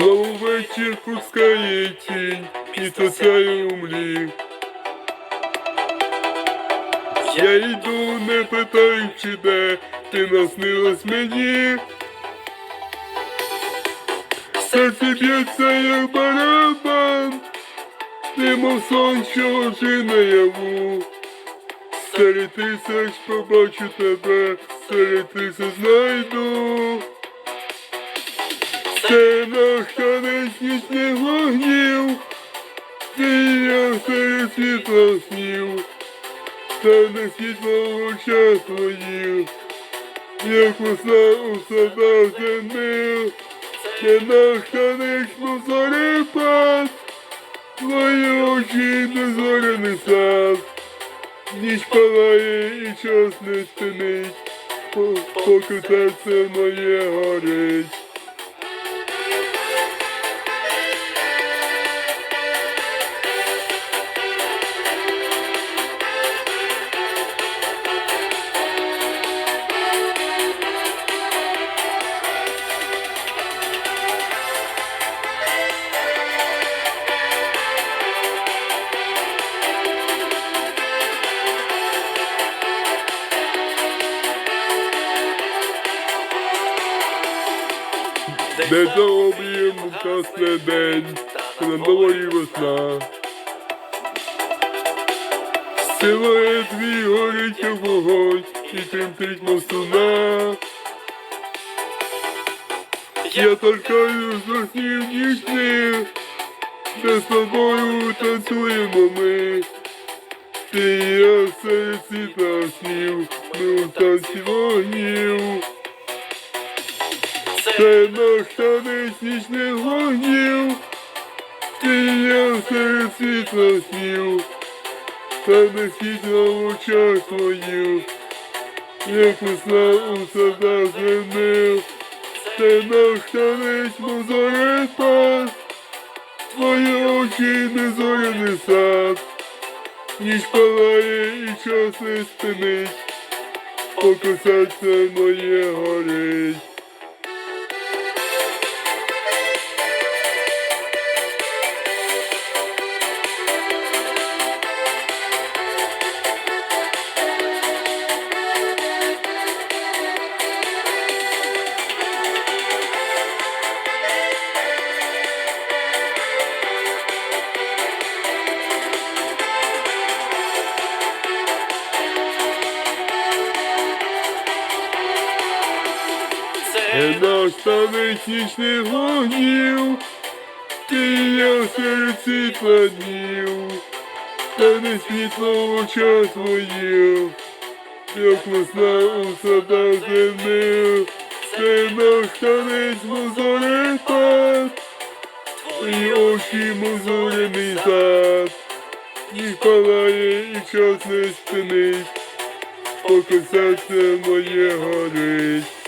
Знову вечір пускає тінь і тосяє у. Я йду, не питаючи де, ти наснилась мені. Серце б'ється, як барабан, ти мов сон, що вже наяву. Серед тисяч побачу тебе, серед тисяч знайду. Наш танець нічних вогнів, ти я серед світла снів, та не світло очах твоїх, як весна у садах земних, це наш танець, мов зорепад, твої очі беззорений сад, ніч палає і час не спинить, поки серце моє горить. Де за обрієм вчасне день, на дворі весна. Силует твій горить як вогонь, і тремтить мов струна. Я торкаю з снів нічних, де з тобою танцюємо ми. Ти я серед світла снів, ми у танці вогнів. Танець нічних вогнів, ти я серед світла снів, та не світла в очах твоїх, як весна у садах земних, це наш танець мов зорепад, твої очі не зоряний сад, ніч палає і час не спинить, серце моє горить. Не настануть нічних вогнів, ти я серед світла днів, та не світло в очах твоїх, як весна у садах земних, це наш танець мозорепад, твої очі мозорений зад, ніч палає і час не спинить, поки серце моє горить.